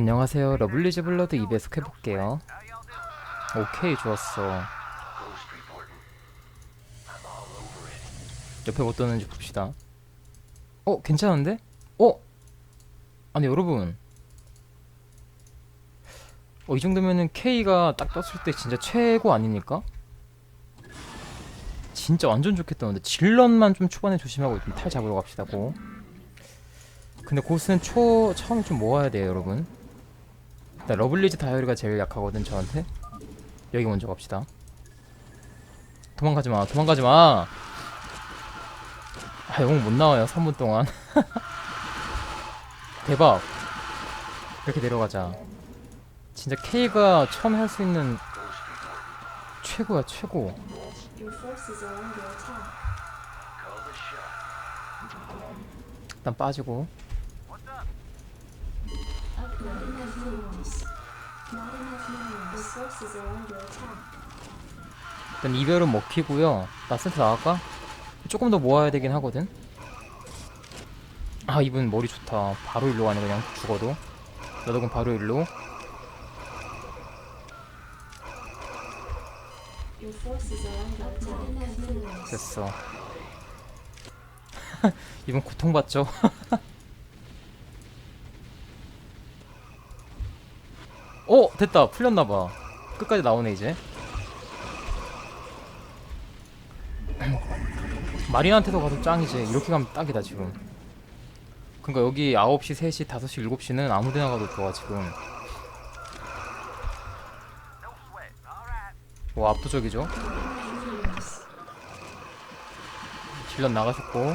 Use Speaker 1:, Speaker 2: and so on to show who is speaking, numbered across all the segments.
Speaker 1: 안녕하세요. 러블리즈 블러드 2배속 해볼게요. 오케이, 좋았어. 옆에 못 도는지 봅시다. 어, 괜찮은데? 어? 아니, 여러분. 어, 이 정도면은 K가 딱 떴을 때 진짜 최고 아닙니까? 진짜 완전 좋겠다는데 질럿만 좀 초반에 조심하고 좀 탈 잡으러 갑시다 고 근데 고스는 초 처음에 좀 모아야 돼요 여러분 일단 러블리즈 다이어리가 제일 약하거든 저한테. 여기 먼저 갑시다. 도망가지마 도망가지마. 아 영웅 못 나와요 3분 동안. 대박. 이렇게 내려가자. 진짜 K가 처음에 할 수 있는 최고야 최고. 일단 빠지고 일단 이별은 먹히고요. 나 센터 나갈까? 조금 더 모아야 되긴 하거든. 아 이분 머리 좋다. 바로 일로 가네 그냥 죽어도. 너도 그럼 바로 일로. 됐어. 이분 고통받죠? 어 됐다 풀렸나봐. 끝까지 나오네 이제. 마린한테도 가도 짱이지. 이렇게 가면 딱이다 지금. 그니까 여기 9시, 3시, 5시, 7시는 아무데나 가도 좋아 지금. 와 압도적이죠? 질럿 나가셨고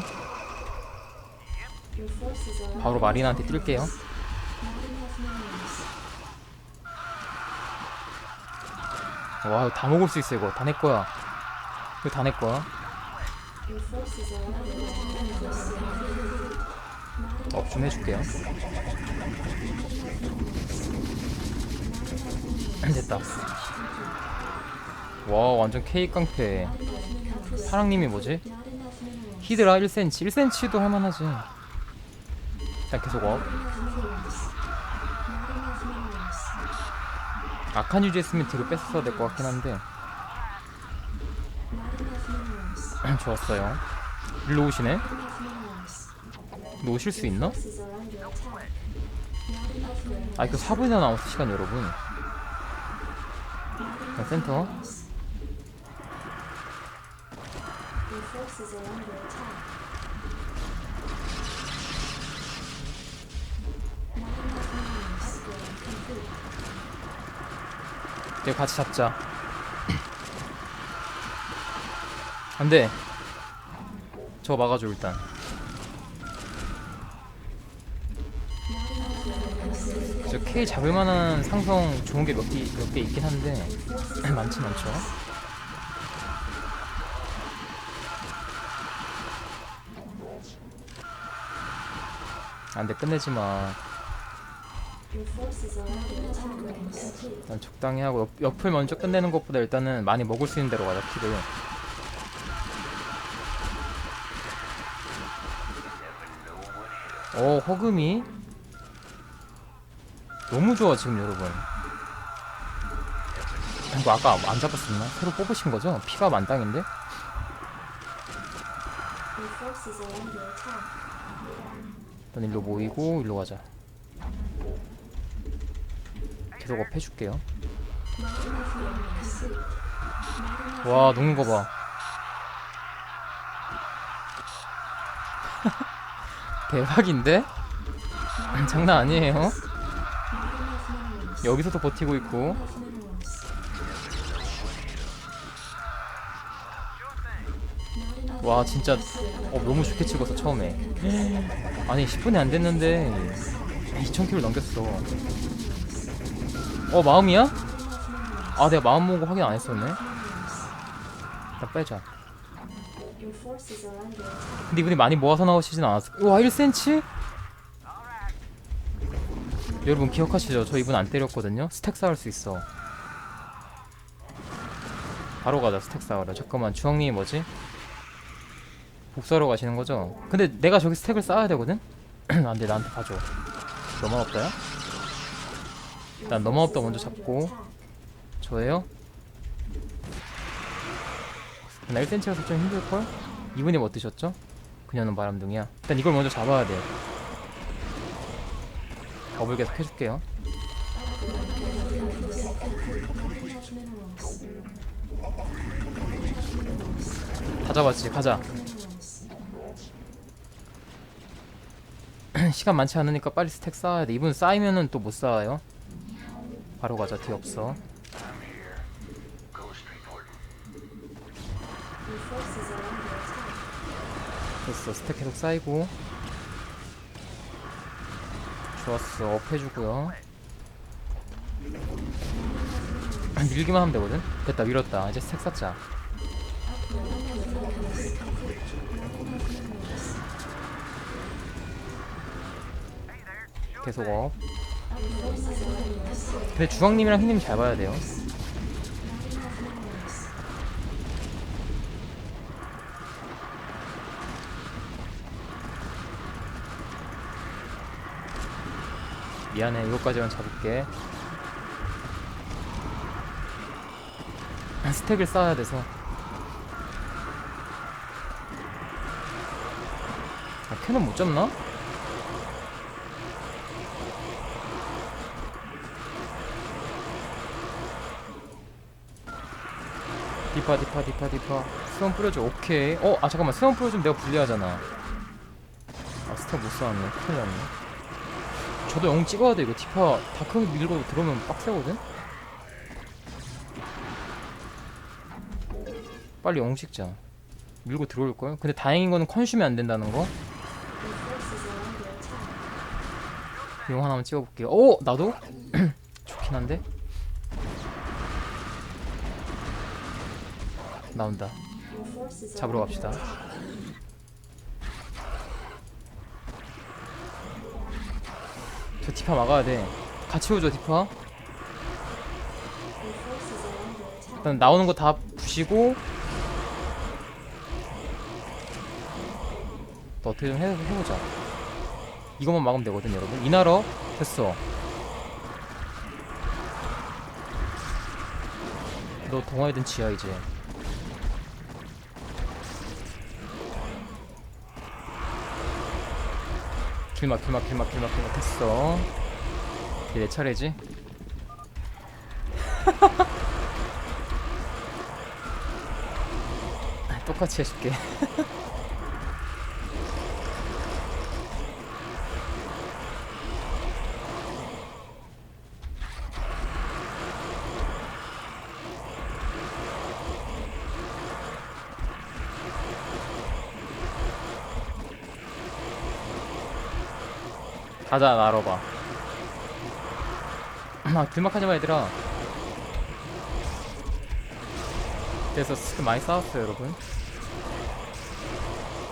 Speaker 1: 바로 마린한테 뛸게요.
Speaker 2: not enough minerals.
Speaker 1: 와, 다 먹을 수 있어, 이거. 다 내 거야. 이거 다 내 거야.
Speaker 2: Your forces are under attack.
Speaker 1: 업좀 해줄게요. 됐다. 와, 완전 K 깡패. 사랑님이 뭐지? 히드라 1cm. 1cm도 할만하지. 일단 계속 업. 악한 유지 뒤로 뺐어야 될 것 같긴 한데. 좋았어요. 일로 오시네? 오실 수 있나? 아, 이거 4분이나 남았어, 시간 여러분. 자, 센터. 이제 같이 잡자. 안 돼. 저거 막아줘, 일단. 저 K 잡을 만한 상성 좋은 게 몇 개, 몇 개 있긴 한데, 많진 않죠. 안 돼, 끝내지 마.
Speaker 2: Your forces are under attack. Complete.
Speaker 1: 일단 적당히 하고, 옆, 옆을 먼저 끝내는 것보다 일단은 많이 먹을 수 있는 대로 가자, 키를. 어, 허금이 너무 좋아 지금 여러분. 이거 아까 안 잡았었나? 새로 뽑으신 거죠? 피가 만땅인데? 일단 일로 모이고 일로 가자. 계속 업 해줄게요.
Speaker 2: Not enough minerals.
Speaker 1: 와 녹는 거 봐. 대박인데? 장난 아니에요. 여기서도 버티고 있고. 와 진짜 어, 너무 좋게 찍었어 처음에. 아니 10분이 안 됐는데 2,000km 넘겼어. 어 마음이야? 아 내가 마음 모으고 확인 안 했었네. 일단 빼자. 근데 이분이 많이 모아서 나오시진 않았어. 와 1cm? 여러분 기억하시죠? 저 이분 안 때렸거든요. 스택 쌓을 수 있어. 바로 가자 스택 쌓으러. 잠깐만 주황님이 뭐지? 복사하러 가시는 거죠? 근데 내가 저기 스택을 쌓아야 되거든? 안돼 나한테 봐줘. 너만 없다야? 일단 넘어업도 먼저 잡고. 저예요? 나 1cm라서 좀 힘들걸? 이분이 뭐 드셨죠? 그녀는 바람둥이야. 일단 이걸 먼저 잡아야 돼 업을 계속 해줄게요. 다 잡았지 가자. 시간 많지 않으니까 빨리 스택 쌓아야 돼. 이분 쌓이면은 또 못 쌓아요 바로 가자 뒤 없어 됐어 스택 계속 쌓이고. 좋았어 업 해주고요. 밀기만 하면 되거든? 됐다 밀었다. 이제 스택 쌓자. 계속 업 근데 주황님이랑 흰님 잘 봐야 돼요. 미안해 이거까지만 잡을게. 스택을 쌓아야 돼서. 아, 캐논 못 잡나? 디파 디파 디파 디파 수원 뿌려줘 오케이 어 아 잠깐만 수원 뿌려주면 내가 불리하잖아 아 스택 못 쌓았네 큰일 났네 저도 영 찍어야 돼 이거 디파 다크 밀고 들어오면 빡세거든? 빨리 영 찍자 밀고 들어올걸? 근데 다행인 거는 컨슘이 안 된다는 거? 용 하나만 찍어볼게요 오! 나도? 좋긴 한데? 나온다. 잡으러 갑시다. 저 디파 막아야 돼. 같이 오죠 디파? 일단 나오는 거 다 부시고 또 어떻게 좀 해, 해보자. 이것만 막으면 되거든 여러분. 이나러 됐어. 너 동화이든 지하 이제 길막 길막 길막 길막 길막 됐어. 이제 내 차례지? 아, 똑같이 해줄게 가자 나러봐. 아 길막하지마 얘들아. 그래서 스킬 많이 쌓았어요 여러분.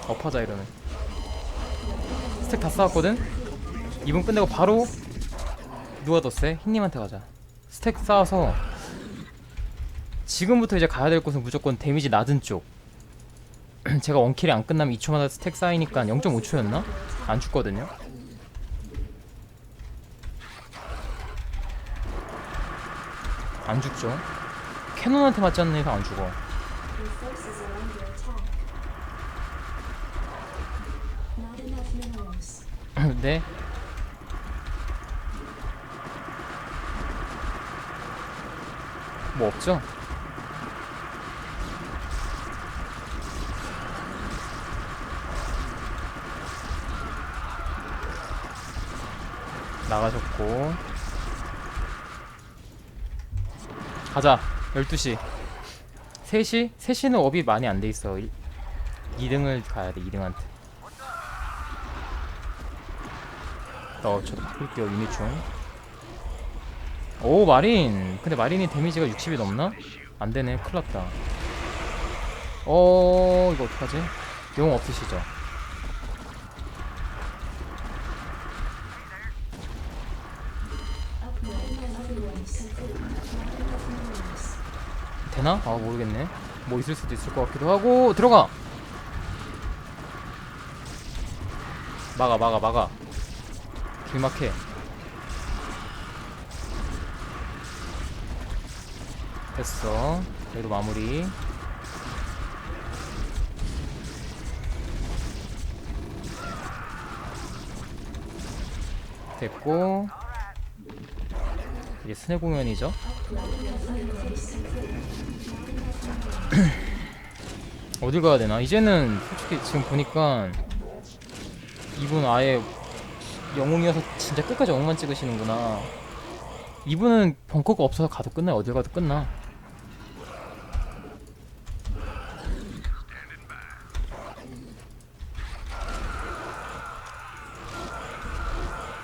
Speaker 1: 업하자 이러면. 스택 다 쌓았거든? 2분 끝내고 바로 누가 더 세? 흰님한테 가자. 스택 쌓아서 지금부터 이제 가야 될 곳은 무조건 데미지 낮은 쪽. 제가 원킬이 안 끝나면 2초마다 스택 쌓이니까 0.5초였나? 안 죽거든요 안 죽죠. 캐논한테 맞지 않는 이상 안 죽어. 네. 뭐 없죠? 나가셨고 가자 12시 3시? 3시는 업이 많이 안 돼 있어 2등을 가야 돼 2등한테 어 저도 바꿀게요 유니충 오 마린 근데 마린이 데미지가 60이 넘나? 안되네 큰일났다 어 이거 어떡하지? 용 없으시죠? 되나? 아 모르겠네. 뭐 있을 수도 있을 것 같기도 하고. 들어가! 막아 막아 막아. 길막해. 됐어. 여기도 마무리. 됐고 이제 스네 공연이죠? 어딜 가야 되나? 이제는 솔직히 지금 보니까 이분 아예 영웅이어서 진짜 끝까지 영웅만 찍으시는구나. 이분은 벙커가 없어서 가도 끝나요 어딜 가도 끝나?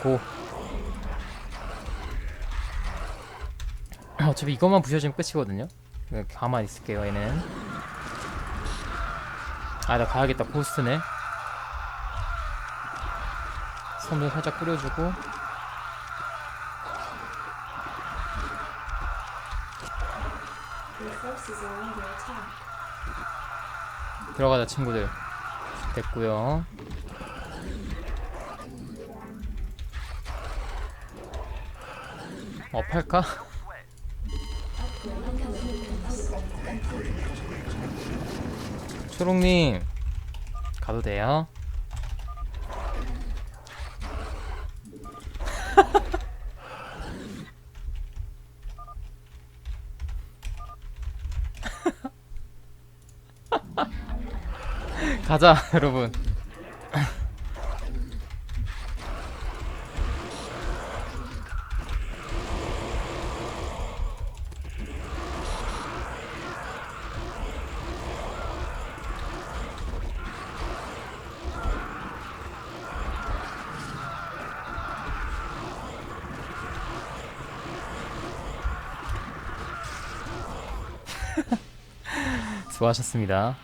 Speaker 1: 고 어차피 이것만 부셔지면 끝이거든요. 네, 가만히 있을게요 얘는. 아 나 가야겠다 고스트네. 섬도 살짝 뿌려주고. 들어가자 친구들. 됐고요. 어 팔까? 초롱님 가도 돼요? 가자 여러분 수고하셨습니다